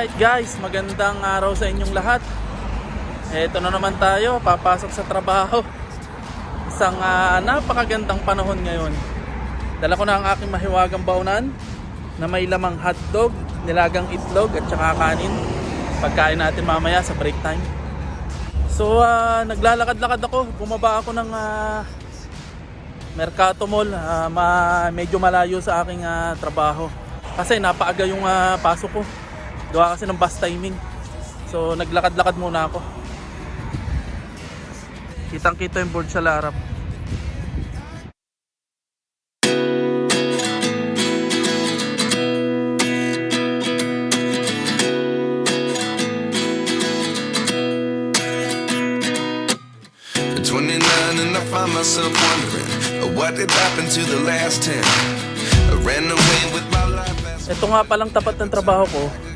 Alright guys, magandang araw sa inyong lahat. Ito na naman tayo, papasok sa trabaho. Isang ah, napakagandang panahon ngayon. Dala ko na ang aking mahiwagang baunan na may lamang hotdog, nilagang itlog at saka kanin. Pagkain natin mamaya sa break time. So ah, naglalakad-lakad ako, bumaba ako ng ah, Mercato Mall, ah, ma- medyo malayo sa aking ah, trabaho. Kasi napaaga yung ah, pasok ko. Gawa kasi ng bus timing. So naglakad-lakad muna ako. Kitang kita yung board sa larap. At 29 and I find myself wondering uh, what did happen to the last 10. I ran away with my life Ito nga palang tapat ng trabaho ko.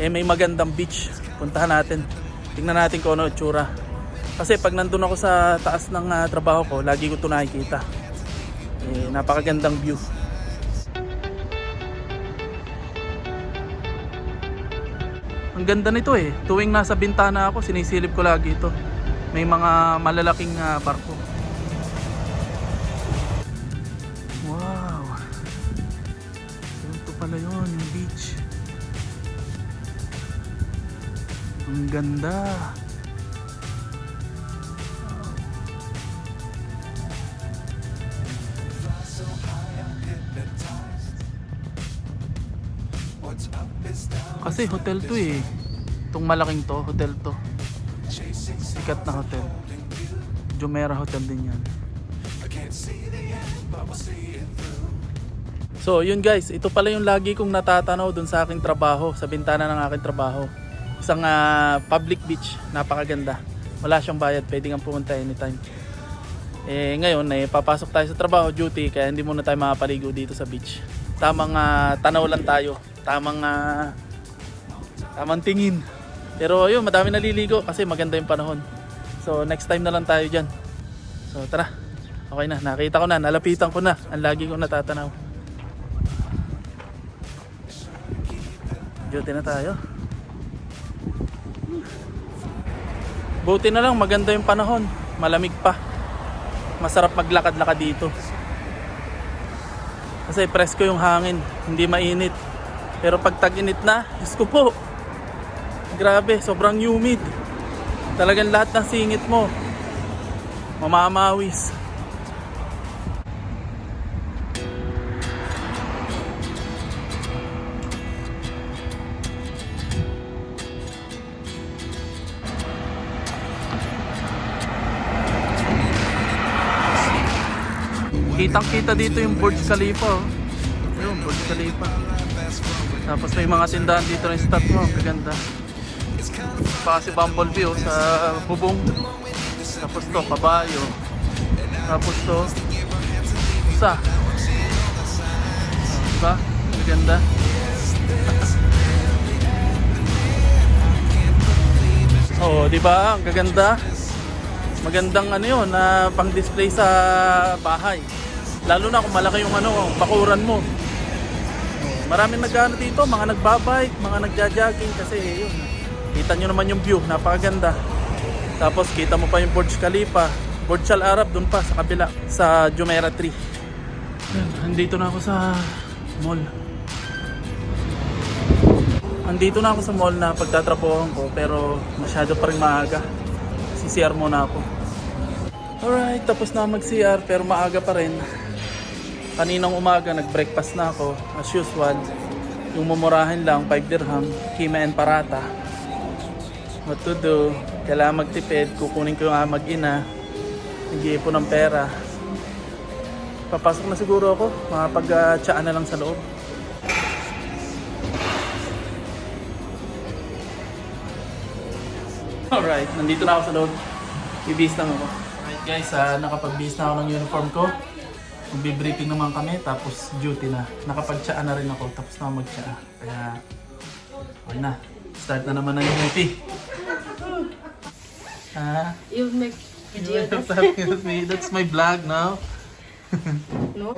Eh may magandang beach. Puntahan natin. Tingnan natin kung ano itsura. Kasi pag nandun ako sa taas ng ah, trabaho ko, lagi ko ito nakikita. Eh, napakagandang view. Ang ganda nito eh. Tuwing nasa bintana ako, sinisilip ko lagi ito. May mga malalaking ah, barko. Wow. Ito pala yun, yung beach. Ang ganda. Kasi hotel to eh. Itong malaking to, hotel to. Sikat na hotel. Jumeirah Hotel din yan. So yun guys, ito pala yung lagi kong natatanaw dun sa aking trabaho, sa bintana ng aking trabaho. Isang ah, public beach, napakaganda. Wala siyang bayad, pwede kang pumunta anytime. Eh ngayon, eh, papasok tayo sa trabaho, duty, kaya hindi muna tayo makapaligo dito sa beach. Tamang ah, tanaw lang tayo, tamang ah, tamang tingin. Pero yun, madami naliligo kasi maganda yung panahon. So next time na lang tayo dyan. So tara, okay na, nakita ko na, nalapitan ko na, ang lagi kong natatanaw. Duty na tayo. Buti na lang, maganda yung panahon. Malamig pa. Masarap maglakad-lakad dito. Kasi presko yung hangin, hindi mainit. Pero pag tag-init na, Diyos ko po. Grabe, sobrang humid. Talagang lahat ng singit mo. Mamamawis. Kitang kita dito yung Burj Khalifa. Oh. Ayun, Burj Khalifa. Tapos may mga tindahan dito ng stat mo. Ang gaganda. Pa si Bumblebee oh, sa bubong. Tapos to, kabayo. Tapos to. Oh, diba? Ang ganda. Oo, di ba? Ang gaganda. Magandang ano yun, na pang-display sa bahay. Lalo na kung malaki yung ano, bakuran mo. Maraming nag-ano dito, mga nagbabike, mga nagja-jogging kasi yun. Kita nyo naman yung view, napakaganda. Tapos kita mo pa yung Burj Khalifa, Burj Al Arab dun pa sa kabila, sa Jumeirah Tree. Andito na ako sa mall. Andito na ako sa mall na pagtatrapohan ko pero masyado pa rin maaga. CCR muna ako. Alright, tapos na mag-CR pero maaga pa rin. Kaninang umaga nag-breakfast na ako as usual. Yung mumurahin lang 5 dirham, kima and parata. What to do? Kailangan magtipid, kukunin ko yung ah, mag-ina. Nag-iipon ng pera. Papasok na siguro ako, makapag-tsaan na lang sa loob. Alright, nandito na ako sa loob. Bibis lang ako. Alright guys, uh, nakapag-bis na ako ng uniform ko. Magbe-briefing naman kami, tapos duty na. Nakapag-tsaa na rin ako, tapos na mag-tsaa. Kaya, okay na. Start na naman ng duty. Ah, You make you video to with me. That's my vlog now. no?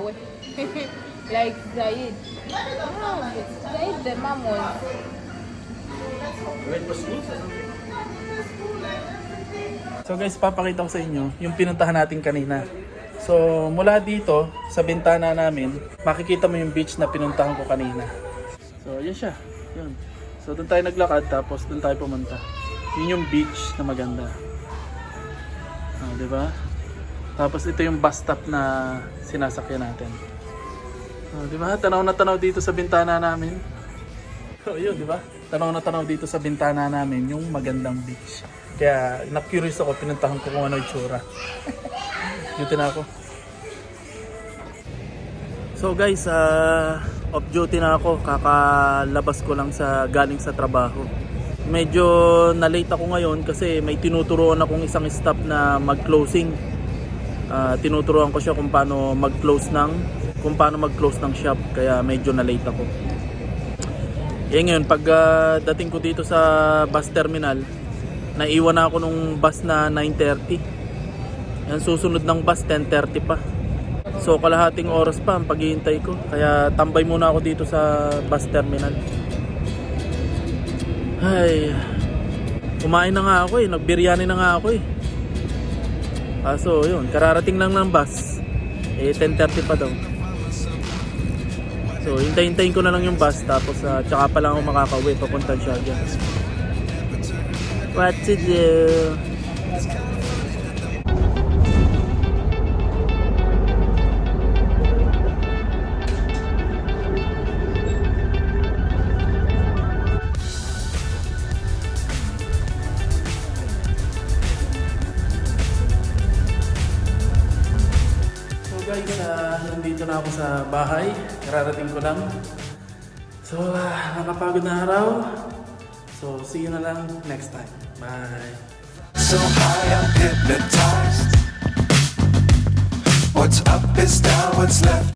like Zaid. No, Zaid the mom was So guys, papakita ko sa inyo yung pinuntahan natin kanina. So mula dito sa bintana namin, makikita mo yung beach na pinuntahan ko kanina. So yan siya. Yun. So doon tayo naglakad tapos doon tayo pumunta. Yun yung beach na maganda. Ah, di ba? Tapos ito yung bus stop na sinasakyan natin. Ah, di ba? Tanaw na tanaw dito sa bintana namin. So yun, di ba? Tanaw na tanaw dito sa bintana namin yung magandang beach. Kaya na-curious ako, pinuntahan ko kung ano yung tsura. Duty na ako. So guys, uh, off duty na ako. Kakalabas ko lang sa galing sa trabaho. Medyo na-late ako ngayon kasi may tinuturuan akong isang staff na mag-closing. Ah, tinuturuan ko siya kung paano mag-close ng kung paano mag-close ng shop kaya medyo na-late ako. Eh ngayon, pag ah, dating ko dito sa bus terminal, naiwan na ako nung bus na 9.30. Yan susunod ng bus 10.30 pa. So kalahating oras pa ang paghihintay ko. Kaya tambay muna ako dito sa bus terminal. Ay, kumain na nga ako eh. Nagbiryani na nga ako eh. Kaso yun, kararating lang ng bus. Eh 10.30 pa daw. So, hintay-hintayin ko na lang yung bus tapos uh, tsaka pa lang ako makakauwi papunta siya dyan. What to do? Ah, nandito na ako sa bahay. Kararating ko lang. So, ah, nakapagod na araw. So, see you na lang next time. Bye! So high, I'm hypnotized. What's up is down, what's left